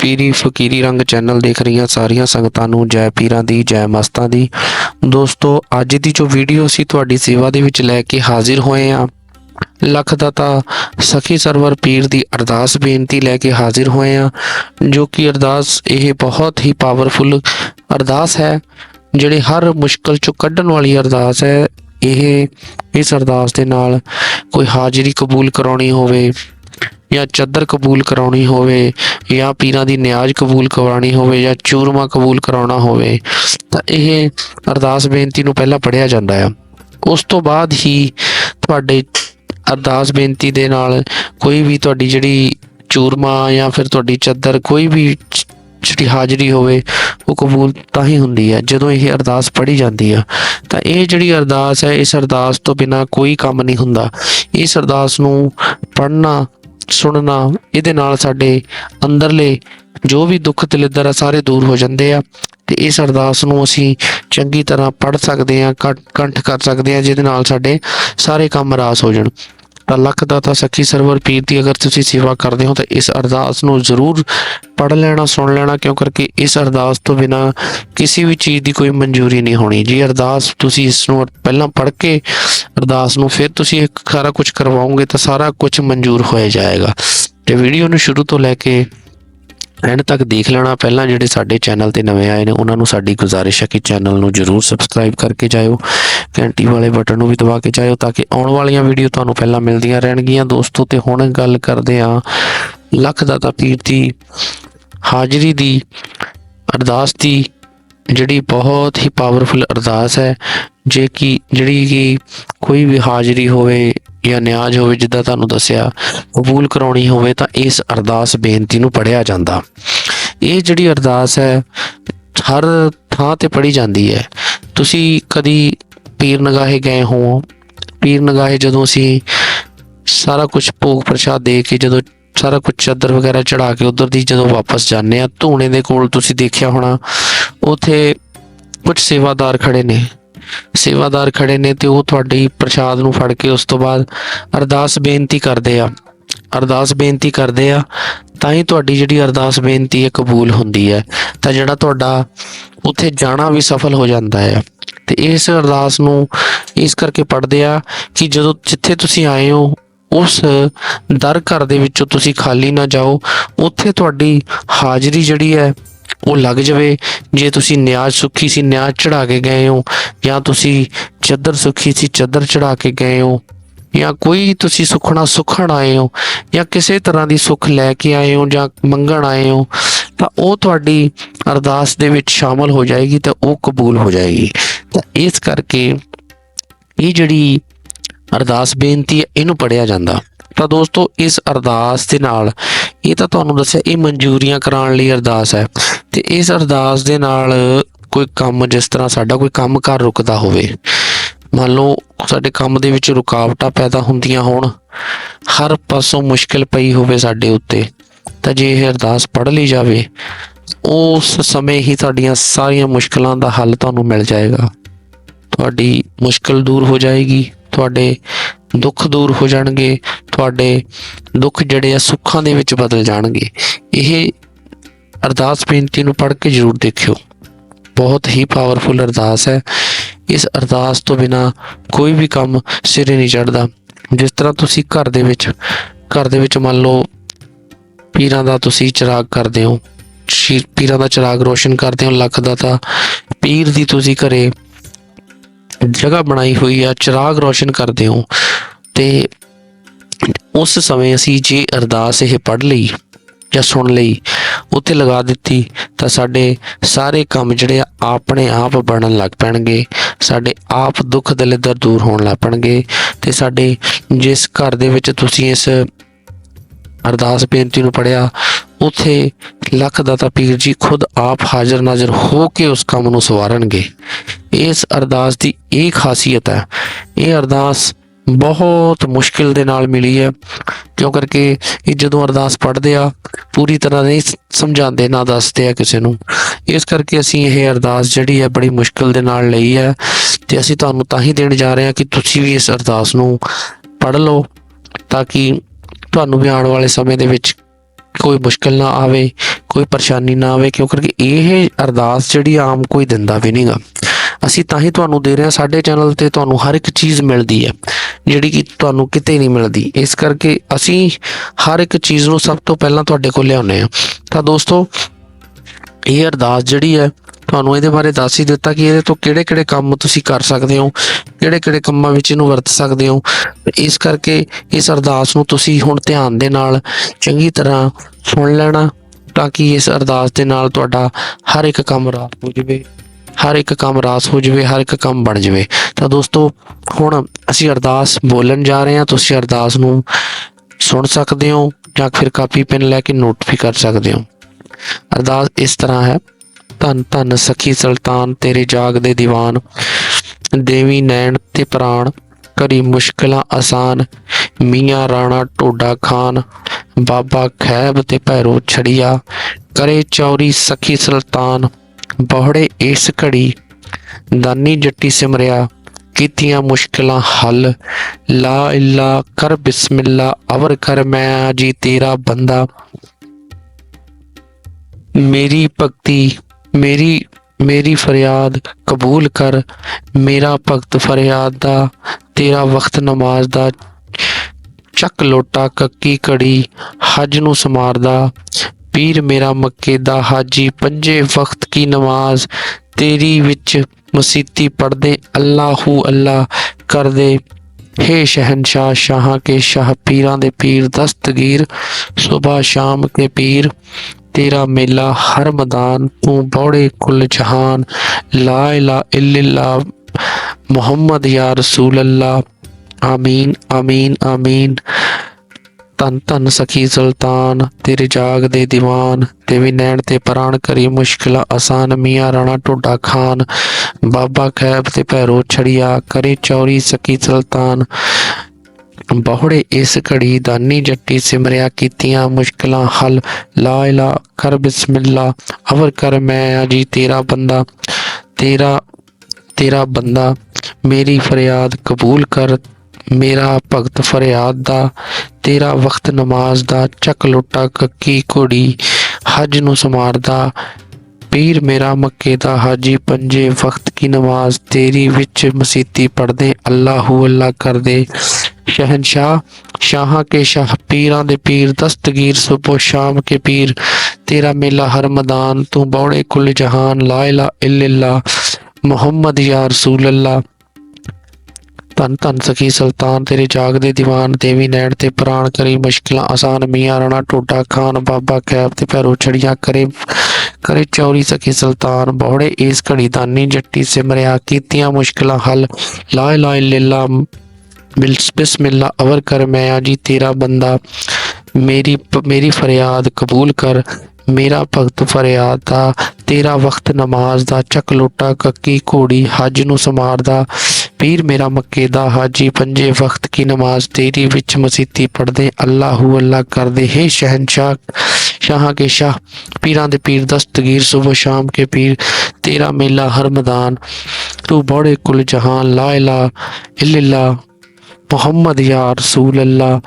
ਪੀਰੀ ਫਕੀਰੀ ਰੰਗ ਚੈਨਲ ਦੇਖ ਰਹੀਆਂ ਸਾਰੀਆਂ ਸੰਗਤਾਂ ਨੂੰ ਜੈ ਪੀਰਾਂ ਦੀ, ਜੈ ਮਸਤਾਂ ਦੀ। ਦੋਸਤੋ, ਅੱਜ ਦੀ ਜੋ ਵੀਡੀਓ ਅਸੀਂ ਤੁਹਾਡੀ ਸੇਵਾ ਦੇ ਵਿੱਚ ਲੈ ਕੇ ਹਾਜ਼ਰ ਹੋਏ ਹਾਂ, ਲੱਖ ਦਾਤਾ ਸਖੀ ਸਰਵਰ ਪੀਰ ਦੀ ਅਰਦਾਸ ਬੇਨਤੀ ਲੈ ਕੇ ਹਾਜ਼ਰ ਹੋਏ ਹਾਂ, ਜੋ ਕਿ ਅਰਦਾਸ ਇਹ ਬਹੁਤ ਹੀ ਪਾਵਰਫੁਲ ਅਰਦਾਸ ਹੈ, ਜਿਹੜੇ ਹਰ ਮੁਸ਼ਕਲ ਚੋਂ ਕੱਢਣ ਵਾਲੀ ਅਰਦਾਸ ਹੈ ਇਹ ਇਸ ਅਰਦਾਸ ਦੇ ਨਾਲ ਕੋਈ ਹਾਜ਼ਰੀ ਕਬੂਲ ਕਰਾਉਣੀ ਹੋਵੇ ਜਾਂ ਚੱਦਰ ਕਬੂਲ ਕਰਾਉਣੀ ਹੋਵੇ ਜਾਂ ਪੀਰਾਂ ਦੀ ਨਿਆਜ਼ ਕਬੂਲ ਕਰਵਾਉਣੀ ਹੋਵੇ ਜਾਂ ਚੂਰਮਾ ਕਬੂਲ ਕਰਾਉਣਾ ਹੋਵੇ, ਤਾਂ ਇਹ ਅਰਦਾਸ ਬੇਨਤੀ ਨੂੰ ਪਹਿਲਾਂ ਪੜਿਆ ਜਾਂਦਾ ਆ। ਉਸ ਤੋਂ ਬਾਅਦ ਹੀ ਤੁਹਾਡੇ ਅਰਦਾਸ ਬੇਨਤੀ ਦੇ ਨਾਲ ਕੋਈ ਵੀ ਤੁਹਾਡੀ ਜਿਹੜੀ ਚੂਰਮਾ ਜਾਂ ਫਿਰ ਤੁਹਾਡੀ ਚੱਦਰ ਕੋਈ ਵੀ ਜਿਹੜੀ ਹਾਜ਼ਰੀ ਹੋਵੇ, ਉਹ ਕਬੂਲ ਤਾਂ ਹੀ ਹੁੰਦੀ ਹੈ ਜਦੋਂ ਇਹ ਅਰਦਾਸ ਪੜ੍ਹੀ ਜਾਂਦੀ ਆ। ਤਾਂ ਇਹ ਜਿਹੜੀ ਅਰਦਾਸ ਹੈ, ਇਸ ਅਰਦਾਸ ਤੋਂ ਬਿਨਾ ਕੋਈ ਕੰਮ ਨਹੀਂ ਹੁੰਦਾ। ਇਸ ਅਰਦਾਸ ਨੂੰ ਪੜ੍ਹਨਾ, ਸੁਣਨਾ, ਇਹਦੇ ਨਾਲ ਸਾਡੇ ਅੰਦਰਲੇ ਜੋ ਵੀ ਦੁੱਖ ਦਲਿੱਦਰ ਆ, ਸਾਰੇ ਦੂਰ ਹੋ ਜਾਂਦੇ ਆ। ਤੇ ਇਸ ਅਰਦਾਸ ਨੂੰ ਅਸੀਂ ਚੰਗੀ ਤਰ੍ਹਾਂ ਪੜ੍ਹ ਸਕਦੇ ਆ ਕੰਠ ਕਰ ਸਕਦੇ ਆ ਜਿਹਦੇ ਨਾਲ ਸਾਡੇ ਸਾਰੇ ਕੰਮ ਰਾਸ ਹੋ ਜਾਣ। ਤਾਂ ਲੱਖ ਦਾਤਾ ਸਖੀ ਸਰਵਰ ਪੀਰ ਦੀ ਅਗਰ ਤੁਸੀਂ ਸੇਵਾ ਕਰਦੇ ਹੋ ਤਾਂ ਇਸ ਅਰਦਾਸ ਨੂੰ ਜ਼ਰੂਰ ਪੜ੍ਹ ਲੈਣਾ, ਸੁਣ ਲੈਣਾ, ਕਿਉਂ ਕਰਕੇ ਇਸ ਅਰਦਾਸ ਤੋਂ ਬਿਨਾ ਕਿਸੇ ਵੀ ਚੀਜ਼ ਦੀ ਕੋਈ ਮਨਜ਼ੂਰੀ ਨਹੀਂ ਹੋਣੀ। ਜੀ ਅਰਦਾਸ ਤੁਸੀਂ ਇਸ ਨੂੰ ਪਹਿਲਾਂ ਪੜ੍ਹ ਕੇ ਅਰਦਾਸ ਨੂੰ ਫਿਰ ਤੁਸੀਂ ਸਾਰਾ ਕੁਝ ਕਰਵਾਓਗੇ ਤਾਂ ਸਾਰਾ ਕੁਝ ਮਨਜ਼ੂਰ ਹੋਇਆ ਜਾਏਗਾ। ਤੇ ਵੀਡੀਓ ਨੂੰ ਸ਼ੁਰੂ ਤੋਂ ਲੈ ਕੇ ਐਂਡ ਤੱਕ ਦੇਖ ਲੈਣਾ। ਪਹਿਲਾਂ ਜਿਹੜੇ ਸਾਡੇ ਚੈਨਲ ਤੇ ਨਵੇਂ ਆਏ ਨੇ, ਉਹਨਾਂ ਨੂੰ ਸਾਡੀ ਗੁਜ਼ਾਰਿਸ਼ ਹੈ ਕਿ ਚੈਨਲ ਨੂੰ ਜਰੂਰ ਸਬਸਕ੍ਰਾਈਬ ਕਰਕੇ ਜਾਇਓ। ਘੰਟੀ ਵਾਲੇ ਬਟਨ ਨੂੰ ਵੀ ਦਬਾ ਕੇ ਜਾਇਓ ਤਾਂ ਕਿ ਆਉਣ ਵਾਲੀਆਂ ਵੀਡੀਓ ਤੁਹਾਨੂੰ ਪਹਿਲਾਂ ਮਿਲਦੀਆਂ ਰਹਿਣਗੀਆਂ। ਦੋਸਤੋ, ਤੇ ਹੁਣ ਗੱਲ ਕਰਦੇ ਹਾਂ ਲੱਖ ਦਾਤਾ ਪੀਰ ਦੀ ਹਾਜ਼ਰੀ ਦੀ। ਅਰਦਾਸ ਦੀ ਜਿਹੜੀ ਬਹੁਤ ਹੀ ਪਾਵਰਫੁਲ ਅਰਦਾਸ ਹੈ, ਜੇ ਕਿ ਜਿਹੜੀ ਕਿ ਕੋਈ ਵੀ ਹਾਜ਼ਰੀ ਹੋਵੇ ਜਾਂ ਨਿਆਜ਼ ਹੋਵੇ ਜਿੱਦਾਂ ਤੁਹਾਨੂੰ ਦੱਸਿਆ, ਕਬੂਲ ਕਰਾਉਣੀ ਹੋਵੇ ਤਾਂ ਇਸ ਅਰਦਾਸ ਬੇਨਤੀ ਨੂੰ ਪੜਿਆ ਜਾਂਦਾ। ਇਹ ਜਿਹੜੀ ਅਰਦਾਸ ਹੈ, ਹਰ ਥਾਂ ਤੇ ਪੜੀ ਜਾਂਦੀ ਹੈ। ਤੁਸੀਂ ਕਦੀ ਪੀਰ ਨਗਾਹੇ ਗਏ ਹੋ ਪੀਰ ਨਗਾਹੇ ਜਦੋਂ ਅਸੀਂ ਸਾਰਾ ਕੁਝ ਭੋਗ ਪ੍ਰਸ਼ਾਦ ਦੇ ਕੇ ਜਦੋਂ ਸਾਰਾ ਕੁਝ ਚਾਦਰ ਵਗੈਰਾ ਚੜਾ ਕੇ ਉਧਰ ਦੀ ਜਦੋਂ ਵਾਪਸ ਜਾਂਦੇ ਆ ਧੂਣੇ ਦੇ ਕੋਲ ਤੁਸੀਂ ਦੇਖਿਆ ਹੋਣਾ, ਉਥੇ ਕੁਝ ਸੇਵਾਦਾਰ ਖੜੇ ਨੇ। ਸੇਵਾਦਾਰ ਖੜੇ ਨੇ ਤੇ ਉਹ ਤੁਹਾਡੀ ਪ੍ਰਸ਼ਾਦ ਨੂੰ ਫੜ ਕੇ ਉਸ ਤੋਂ ਬਾਅਦ ਅਰਦਾਸ ਬੇਨਤੀ ਕਰਦੇ ਆ। ਅਰਦਾਸ ਬੇਨਤੀ ਕਰਦੇ ਆ, ਤਾਂ ਹੀ ਤੁਹਾਡੀ ਜਿਹੜੀ ਅਰਦਾਸ ਬੇਨਤੀ ਹੈ ਕਬੂਲ ਹੁੰਦੀ ਹੈ। ਤਾਂ ਜਿਹੜਾ ਤੁਹਾਡਾ ਉੱਥੇ ਜਾਣਾ ਵੀ ਸਫਲ ਹੋ ਜਾਂਦਾ ਹੈ। ਤੇ ਇਸ ਅਰਦਾਸ ਨੂੰ ਇਸ ਕਰਕੇ ਪੜ੍ਹਦੇ ਆ ਕਿ ਜਦੋਂ ਜਿੱਥੇ ਤੁਸੀਂ ਆਏ ਹੋ, ਉਸ ਦਰ ਘਰ ਦੇ ਵਿੱਚੋਂ ਤੁਸੀਂ ਖਾਲੀ ਨਾ ਜਾਓ, ਉੱਥੇ ਤੁਹਾਡੀ ਹਾਜ਼ਰੀ ਜਿਹੜੀ ਹੈ, ਉਹ ਲੱਗ ਜਾਵੇ। ਜੇ ਤੁਸੀਂ ਨਿਆਜ਼ ਸੁੱਖੀ ਸੀ, ਨਿਆਜ਼ ਚੜਾ ਕੇ ਗਏ ਹੋ, ਜਾਂ ਤੁਸੀਂ ਚੱਦਰ ਸੁੱਖੀ ਸੀ, ਚੱਦਰ ਚੜਾ ਕੇ ਗਏ ਹੋ, ਜਾਂ ਕੋਈ ਤੁਸੀਂ ਸੁਖਣਾ ਸੁਖਣ ਆਏ ਹੋ, ਜਾਂ ਕਿਸੇ ਤਰ੍ਹਾਂ ਦੀ ਸੁੱਖ ਲੈ ਕੇ ਆਏ ਹੋ, ਜਾਂ ਮੰਗਣ ਆਏ ਹੋ, ਤਾਂ ਉਹ ਤੁਹਾਡੀ ਅਰਦਾਸ ਦੇ ਵਿੱਚ ਸ਼ਾਮਲ ਹੋ ਜਾਏਗੀ ਤਾਂ ਉਹ ਕਬੂਲ ਹੋ ਜਾਏਗੀ। ਤਾਂ ਇਸ ਕਰਕੇ ਇਹ ਜਿਹੜੀ ਅਰਦਾਸ ਬੇਨਤੀ ਹੈ, ਇਹਨੂੰ ਪੜਿਆ ਜਾਂਦਾ। ਤਾਂ ਦੋਸਤੋ, ਇਸ ਅਰਦਾਸ ਦੇ ਨਾਲ, ਇਹ ਤਾਂ ਤੁਹਾਨੂੰ ਦੱਸਿਆ, ਇਹ ਮਨਜ਼ੂਰੀਆਂ ਕਰਾਉਣ ਲਈ ਅਰਦਾਸ ਹੈ। ਤੇ ਇਸ ਅਰਦਾਸ ਦੇ ਨਾਲ ਕੋਈ ਕੰਮ, ਜਿਸ ਤਰ੍ਹਾਂ ਸਾਡਾ ਕੋਈ ਕੰਮ ਕਰ ਰੁਕਦਾ ਹੋਵੇ, ਮੰਨ ਲਓ ਸਾਡੇ ਕੰਮ ਦੇ ਵਿੱਚ ਰੁਕਾਵਟਾਂ ਪੈਦਾ ਹੁੰਦੀਆਂ ਹੋਣ, ਹਰ ਪਾਸੋਂ ਮੁਸ਼ਕਿਲ ਪਈ ਹੋਵੇ ਸਾਡੇ ਉੱਤੇ, ਤਾਂ ਜੇ ਇਹ ਅਰਦਾਸ ਪੜ੍ਹ ਲਈ ਜਾਵੇ, ਉਸ ਸਮੇਂ ਹੀ ਤੁਹਾਡੀਆਂ ਸਾਰੀਆਂ ਮੁਸ਼ਕਲਾਂ ਦਾ ਹੱਲ ਤੁਹਾਨੂੰ ਮਿਲ ਜਾਏਗਾ। ਤੁਹਾਡੀ ਮੁਸ਼ਕਲ ਦੂਰ ਹੋ ਜਾਏਗੀ, ਤੁਹਾਡੇ ਦੁੱਖ ਦੂਰ ਹੋ ਜਾਣਗੇ, ਤੁਹਾਡੇ ਦੁੱਖ ਜਿਹੜੇ ਆ ਸੁੱਖਾਂ ਦੇ ਵਿੱਚ ਬਦਲ ਜਾਣਗੇ। ਇਹ ਅਰਦਾਸ ਬੇਨਤੀ ਨੂੰ ਪੜ੍ਹ ਕੇ ਜ਼ਰੂਰ ਦੇਖਿਓ। ਬਹੁਤ ਹੀ ਪਾਵਰਫੁਲ ਅਰਦਾਸ ਹੈ। ਇਸ ਅਰਦਾਸ ਤੋਂ ਬਿਨਾ ਕੋਈ ਵੀ ਕੰਮ ਸਿਰੇ ਨਹੀਂ ਚੜਦਾ ਜਿਸ ਤਰ੍ਹਾਂ ਤੁਸੀਂ ਘਰ ਦੇ ਵਿੱਚ, ਘਰ ਦੇ ਵਿੱਚ ਮੰਨ ਲਓ ਪੀਰਾਂ ਦਾ ਤੁਸੀਂ ਚਿਰਾਗ ਕਰਦੇ ਹੋ, ਸ਼ੀ- ਪੀਰਾਂ ਦਾ ਚਿਰਾਗ ਰੋਸ਼ਨ ਕਰਦੇ ਹੋ, ਲੱਖ ਦਾ ਤਾਂ ਪੀਰ ਦੀ ਤੁਸੀਂ ਘਰੇ ਜਗ੍ਹਾ ਬਣਾਈ ਹੋਈ ਆ, ਚਿਰਾਗ ਰੋਸ਼ਨ ਕਰਦੇ ਹੋ। ਤੇ ਉਸ ਸਮੇਂ ਅਸੀਂ ਜੇ ਅਰਦਾਸ ਇਹ ਪੜ੍ਹ ਲਈ ਜਾਂ ਸੁਣ ਲਈ, ਉੱਥੇ ਲਗਾ ਦਿੱਤੀ ਤਾਂ ਸਾਡੇ ਸਾਰੇ ਕੰਮ ਜਿਹੜੇ ਆ ਆਪਣੇ ਆਪ ਬਣਨ ਲੱਗ ਪੈਣਗੇ। ਸਾਡੇ ਆਪ ਦੁੱਖ ਦਲਿੱਦਰ ਦੂਰ ਹੋਣ ਲੱਗ ਪੈਣਗੇ ਤੇ ਸਾਡੇ ਜਿਸ ਘਰ ਦੇ ਵਿੱਚ ਤੁਸੀਂ ਇਸ ਅਰਦਾਸ ਬੇਨਤੀ ਨੂੰ ਪੜਿਆ ਉਥੇ ਲੱਖ ਦਾਤਾ ਪੀਰ ਜੀ ਖੁਦ ਆਪ ਹਾਜ਼ਰ ਨਾਜ਼ਰ ਹੋ ਕੇ ਉਸ ਕੰਮ ਨੂੰ ਸਵਾਰਨਗੇ। ਇਸ ਅਰਦਾਸ ਦੀ ਇਹ ਖਾਸੀਅਤ ਹੈ। ਇਹ ਅਰਦਾਸ ਬਹੁਤ ਮੁਸ਼ਕਿਲ ਦੇ ਨਾਲ ਮਿਲੀ ਹੈ, ਕਿਉਂ ਕਰਕੇ ਇਹ ਜਦੋਂ ਅਰਦਾਸ ਪੜ੍ਹਦੇ ਆ, ਪੂਰੀ ਤਰ੍ਹਾਂ ਨਹੀਂ ਸਮਝਾਉਂਦੇ, ਨਾ ਦੱਸਦੇ ਆ ਕਿਸੇ ਨੂੰ। ਇਸ ਕਰਕੇ ਅਸੀਂ ਇਹ ਅਰਦਾਸ ਜਿਹੜੀ ਹੈ ਬੜੀ ਮੁਸ਼ਕਿਲ ਦੇ ਨਾਲ ਲਈ ਹੈ ਤੇ ਅਸੀਂ ਤੁਹਾਨੂੰ ਤਾਂ ਹੀ ਦੇਣ ਜਾ ਰਹੇ ਹਾਂ ਕਿ ਤੁਸੀਂ ਵੀ ਇਸ ਅਰਦਾਸ ਨੂੰ ਪੜ੍ਹ ਲਓ ਤਾਂ ਕਿ ਤੁਹਾਨੂੰ ਵੀ ਆਉਣ ਵਾਲੇ ਸਮੇਂ ਦੇ ਵਿੱਚ ਕੋਈ ਮੁਸ਼ਕਲ ਨਾ ਆਵੇ, ਕੋਈ ਪਰੇਸ਼ਾਨੀ ਨਾ ਆਵੇ ਕਿਉਂਕਿ ਇਹ ਅਰਦਾਸ ਜਿਹੜੀ ਆਮ ਕੋਈ ਦਿੰਦਾ ਵੀ ਨਹੀਂਗਾ ਅਸੀਂ ਤਾਂ ਹੀ ਤੁਹਾਨੂੰ ਦੇ ਰਹੇ ਹਾਂ, ਸਾਡੇ ਚੈਨਲ ਤੇ ਤੁਹਾਨੂੰ ਹਰ ਇੱਕ ਚੀਜ਼ ਮਿਲਦੀ ਹੈ, ਜਿਹੜੀ ਕਿ ਤੁਹਾਨੂੰ ਕਿਤੇ ਨਹੀਂ ਮਿਲਦੀ। ਇਸ ਕਰਕੇ ਅਸੀਂ ਹਰ ਇੱਕ ਚੀਜ਼ ਨੂੰ ਸਭ ਤੋਂ ਪਹਿਲਾਂ ਤੁਹਾਡੇ ਕੋਲ ਲਿਆਉਂਦੇ ਹਾਂ। ਤਾਂ ਦੋਸਤੋ, ਇਹ ਅਰਦਾਸ ਜਿਹੜੀ ਹੈ, ਤੁਹਾਨੂੰ ਇਹਦੇ ਬਾਰੇ ਦੱਸ ਹੀ ਦਿੱਤਾ ਕਿ ਇਹਦੇ ਤੋਂ ਕਿਹੜੇ-ਕਿਹੜੇ ਕੰਮ ਤੁਸੀਂ ਕਰ ਸਕਦੇ ਹੋ, ਕਿਹੜੇ-ਕਿਹੜੇ ਕੰਮਾਂ ਵਿੱਚ ਇਹਨੂੰ ਵਰਤ ਸਕਦੇ ਹੋ। ਇਸ ਕਰਕੇ ਇਸ ਅਰਦਾਸ ਨੂੰ ਤੁਸੀਂ ਹੁਣ ਧਿਆਨ ਦੇ ਨਾਲ ਚੰਗੀ ਤਰ੍ਹਾਂ ਸੁਣ ਲੈਣਾ, ਤਾਂ ਕਿ ਇਸ ਅਰਦਾਸ ਦੇ ਨਾਲ ਤੁਹਾਡਾ ਹਰ ਇੱਕ ਕੰਮ ਰਾਸ ਹੋ ਜਾਵੇ ਹਰ ਇੱਕ ਕੰਮ ਰਾਸ ਹੋ ਜਾਵੇ, ਹਰ ਇੱਕ ਕੰਮ ਬਣ ਜਾਵੇ। ਤਾਂ ਦੋਸਤੋ, ਹੁਣ ਅਸੀਂ ਅਰਦਾਸ ਬੋਲਣ ਜਾ ਰਹੇ ਹਾਂ, ਤੁਸੀਂ ਅਰਦਾਸ ਨੂੰ ਸੁਣ ਸਕਦੇ ਹੋ ਜਾਂ ਫਿਰ ਕਾਪੀ, ਪੈਨ ਲੈ ਕੇ ਨੋਟ ਵੀ ਕਰ ਸਕਦੇ ਹੋ। ਅਰਦਾਸ ਇਸ ਤਰ੍ਹਾਂ ਹੈ, ਧੰਨ ਧੰਨ ਸਖੀ ਸੁਲਤਾਨ, ਤੇਰੇ ਜਾਗ ਦੇ ਦੀਵਾਨ, ਦੇਵੀ ਨੈਣ ਤੇ ਪ੍ਰਾਣ ਕਰੀ ਮੁਸ਼ਕਲਾਂ ਆਸਾਨ, ਮੀਆਂ ਰਾਣਾ ਟੋਡਾ ਖਾਨ, ਬਾਬਾ ਖੈਬ ਤੇ ਭੈਰੋ ਛੜੀਆ, ਕਰੇ ਚੌਰੀ ਸਖੀ ਸੁਲਤਾਨ ਬਹੁੜੇ ਇਸ ਘੜੀ ਦਾਨੀ ਜੱਟੀ ਸਿਮਰਿਆ, ਕੀਤੀਆਂ ਮੁਸ਼ਕਲਾਂ ਹੱਲ। ਲਾ ਇਲਾ ਕਰ ਬਿਸਮਿਲ੍ਲਾ, ਅਵਰ ਕਰ ਮੈਂ ਜੀ ਤੇਰਾ ਬੰਦਾ। ਮੇਰੀ ਭਗਤੀ, ਮੇਰੀ ਮੇਰੀ ਫਰਿਆਦ ਕਬੂਲ ਕਰ। ਮੇਰਾ ਭਗਤ ਫਰਿਆਦ ਦਾ, ਤੇਰਾ ਵਕਤ ਨਮਾਜ਼ ਦਾ। ਚੱਕ ਲੋਟਾ ਕੱਕੀ ਘੜੀ, ਹਜ ਨੂੰ ਸਮਾਰਦਾ। ਪੀਰ ਮੇਰਾ ਮੱਕੇ ਦਾ ਹਾਜੀ ਪੰਜੇ ਵਕਤ ਕੀ ਨਮਾਜ਼ ਤੇਰੀ ਵਿੱਚ ਮਸੀਤੀ ਪੜਦੇ ਅੱਲਾਹੂ ਅੱਲਾ ਕਰਦੇ हे शहनशाह शाह के शाह पीरां दे पीर दस्तगीर सुबह शाम के पीर तेरा मेला हर मैदान तू बौड़े कुल जहान ला इला इल्लल्लाह मोहम्मद या रसूल अल्लाह आमीन आमीन आमीन ਧੰਨ ਧੰਨ ਸਖੀ ਸੁਲਤਾਨ, ਤੇਰੇ ਜਾਗਦੇ ਦੀਵਾਨ ਦੇਵੀ ਨੈਣ ਤੇ ਪ੍ਰਾਣ ਕਰੀ ਮੁਸ਼ਕਿਲ, ਆਸਾਨ ਮੀਆਂ ਰਾਣਾ ਟੋਡਾ ਖਾਨ। ਬਾਬਾ ਖੈਬ ਤੇ ਭੈਰੋ ਛੜੀਆ, ਕਰੇ ਚੌਰੀ ਸਖੀ ਸੁਲਤਾਨ। ਬਹੁੜੇ ਇਸ ਘੜੀ ਦਾਨੀ ਜੱਟੀ ਸਿਮਰਿਆ ਕੀਤੀਆਂ ਮੁਸ਼ਕਲਾਂ, ਹੱਲ, ਲਾ ਇਲਾ, ਕਰ ਬਿਸਮਿਲ੍ਲਾ, ਅਵਰ ਕਰ ਮੈਂ ਜੀ ਤੇਰਾ ਬੰਦਾ, ਤੇਰਾ ਤੇਰਾ ਬੰਦਾ, ਮੇਰੀ ਫਰਿਆਦ ਕਬੂਲ ਕਰ ਮੇਰਾ ਭਗਤ ਫਰਿਆਦ ਦਾ, ਤੇਰਾ ਵਕਤ ਨਮਾਜ਼ ਦਾ, ਚੱਕ ਲੋਟਾ ਕੱਕੀ ਕੋੜੀ ਹਜ ਨੂੰ ਸਮਾਰਦਾ। ਪੀਰ ਮੇਰਾ ਮੱਕੇ ਦਾ ਹਾਜੀ, ਪੰਜੇ ਵਕਤ ਕੀ ਨਮਾਜ਼, ਤੇਰੀ ਵਿੱਚ ਮਸੀਤੀ ਪੜਦੇ ਅੱਲਾਹੂ ਅੱਲਾ ਕਰਦੇ। ਸ਼ਹਿਨशाह ਸ਼ਾਹਾਂ ਕੇ ਸ਼ਾਹ, ਪੀਰਾਂ ਦੇ ਪੀਰ, ਦਸਤਗੀਰ ਸੁਪੋ ਸ਼ਾਮ ਕੇ ਪੀਰ। ਤੇਰਾ ਮੇਲਾ ਹਰ ਮੈਦਾਨ, ਤੂੰ ਬੌੜੇ ਕੁੱਲ ਜਹਾਨ, ਲਾ ਇਲਾ ਇਲਾ ਮੁਹੰਮਦ ਯਾ ਰਸੂਲ ਅੱਲਾ ਧੰਨ ਧੰਨ ਸਖੀ ਸੁਲਤਾਨ, ਤੇਰੇ ਜਾਗ ਦੇ ਦੀਵਾਨ, ਦੇਵੀ ਨੈਣ ਤੇ ਪ੍ਰਾਣ ਕਰੀ ਮੁਸ਼ਕਲਾਂ ਆਸਾਨ, ਮੀਆਂ ਰਾਣਾ ਟੋਟਾ ਖਾਨ, ਬਾਬਾ ਕੈਬ ਤੇ ਪੈਰੋ ਛੜੀਆਂ ਕਰੇ ਕਰੇ ਚੌਰੀ ਸਖੀ ਸੁਲਤਾਨ, ਬੋੜੇ ਇਸ ਘੜੀ ਦਾਨੀ ਜੱਟੀ ਸਿਮਰਿਆ, ਕੀਤੀਆਂ ਮੁਸ਼ਕਲਾਂ ਹੱਲ ਲਾ ਇਲਾ ਇਲਾ ਬਿਸਮਿਲ੍ਲਾ, ਅਵਰ ਕਰ ਮੈਂ ਆ ਜੀ ਤੇਰਾ ਬੰਦਾ, ਮੇਰੀ ਮੇਰੀ ਫਰਿਆਦ ਕਬੂਲ ਕਰ, ਮੇਰਾ ਭਗਤ ਫਰਿਆਦ ਦਾ ਤੇਰਾ ਵਕਤ ਨਮਾਜ਼ ਦਾ ਚੱਕ ਲੋਟਾ, ਕੱਕੀ ਘੋੜੀ ਹੱਜ ਨੂੰ ਸਮਾਰਦਾ पीर मेरा मक्के दा हाजी पंजे वक्त की नमाज तेरी विच मसीती पढ़दे अल्लाह हु अल्लाह करदे हे शहनशाह शाह के शाह पीरां दे पीर दस्तगीर सुबह शाम के पीर तेरा मेला हर मैदान तू बड़े कुल जहान ला इला इल्ला मोहम्मद या रसूल अल्लाह